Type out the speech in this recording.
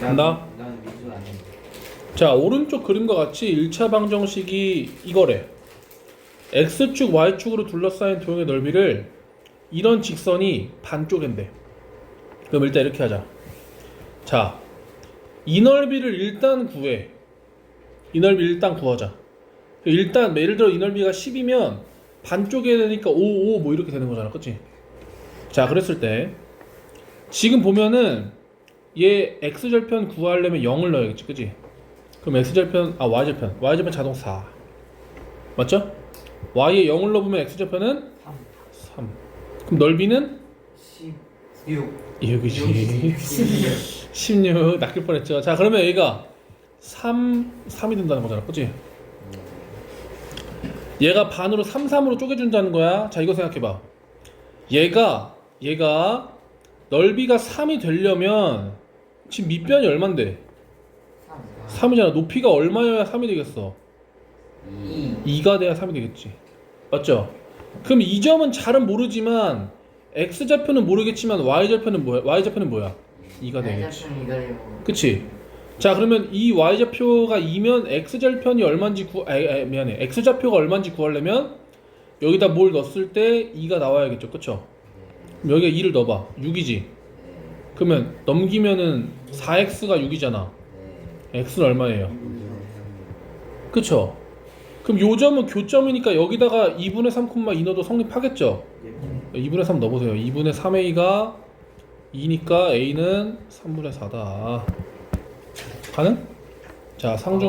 간다. 자 오른쪽 그림과 같이 1차 방정식이 이거래. X축 y축으로 둘러싸인 도형의 넓이를 이런 직선이 반쪽인데. 그럼 일단 이렇게 하자. 자이 넓이를 일단 구해. 이 넓이 일단 구하자. 일단 예를 들어 이 넓이가 10이면 반쪽에 되니까 5, 5 뭐 이렇게 되는 거잖아. 그치? 자 그랬을 때 지금 보면은 얘 x절편 구하려면 0을 넣어야겠지 그치? 그럼 x절편 아 y절편. Y절편 자동 4 맞죠? y에 0을 넣으면 x절편은 3, 3 그럼 넓이는? 16. 6이지. 16 낚일 뻔했죠. 자 그러면 얘가 3 3이 된다는 거잖아. 그치? 얘가 반으로 3 3으로 쪼개준다는 거야. 자 이거 생각해봐. 얘가 얘가 넓이가 3이 되려면 지금 밑변이 얼만데 3. 3이잖아 높이가 얼마여야 3이 되겠어 2. 2가 돼야 3이 되겠지. 맞죠? 그럼 이 점은 잘은 모르지만 x 좌표는 모르겠지만 y 좌표는 뭐야? y 좌표는 뭐야? 2가 되겠지. 그치? 자 그러면 이 y 좌표가 2면 x 절편이 얼마인지 구 아, 아, 미안해 x 좌표가 얼마인지 구하려면 여기다 뭘 넣었을 때 2가 나와야겠죠 그쵸? 여기에 2를 넣어봐 6이지 그러면 넘기면은 4x가 6이잖아 x는 얼마예요? 그쵸? 그럼 요 점은 교점이니까 여기다가 2분의 3,2 넣어도 성립하겠죠? 2분의 3 넣어보세요. 2분의 3a가 2니까 a는 3분의 4다. 가능? 자, 상중